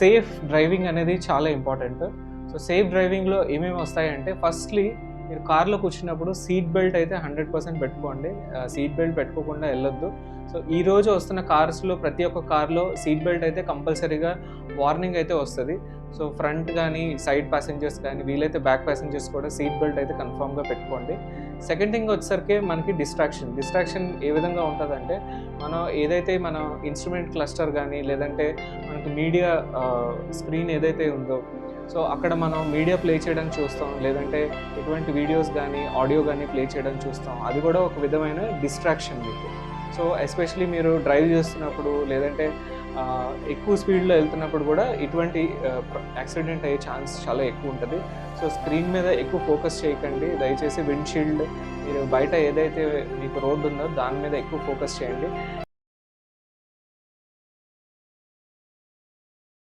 Safe driving అనేది చాలా important so safe డ్రైవింగ్లో ఏమేమి వస్తాయంటే ఫస్ట్లీ మీరు కార్లో కూర్చున్నప్పుడు సీట్ బెల్ట్ అయితే హండ్రెడ్ పర్సెంట్ పెట్టుకోండి. సీట్ బెల్ట్ పెట్టుకోకుండా వెళ్ళొద్దు. సో ఈ రోజు వస్తున్న కార్స్లో ప్రతి ఒక్క కార్లో సీట్ బెల్ట్ అయితే కంపల్సరీగా వార్నింగ్ అయితే వస్తుంది. సో ఫ్రంట్ కానీ సైడ్ ప్యాసింజర్స్ కానీ వీలైతే బ్యాక్ ప్యాసింజర్స్ కూడా సీట్ బెల్ట్ అయితే కన్ఫామ్గా పెట్టుకోండి. సెకండ్ థింగ్ వచ్చేసరికి మనకి డిస్ట్రాక్షన్. డిస్ట్రాక్షన్ ఏ విధంగా ఉంటుందంటే మనం ఏదైతే మన ఇన్స్ట్రుమెంట్ క్లస్టర్ కానీ లేదంటే మనకి మీడియా స్క్రీన్ ఏదైతే ఉందో సో అక్కడ మనం మీడియా ప్లే చేయడం చూస్తాం లేదంటే ఎటువంటి వీడియోస్ కానీ ఆడియో కానీ ప్లే చేయడం చూస్తాం. అది కూడా ఒక విధమైన డిస్ట్రాక్షన్ మీకు. సో ఎస్పెషలీ మీరు డ్రైవ్ చేస్తున్నప్పుడు లేదంటే ఎక్కువ స్పీడ్లో వెళ్తున్నప్పుడు కూడా ఇటువంటి యాక్సిడెంట్ అయ్యే ఛాన్స్ చాలా ఎక్కువ ఉంటుంది. సో స్క్రీన్ మీద ఎక్కువ ఫోకస్ చేయకండి. దయచేసి విండ్షీల్డ్ మీరు బయట ఏదైతే మీకు రోడ్డు ఉందో దాని మీద ఎక్కువ ఫోకస్ చేయండి.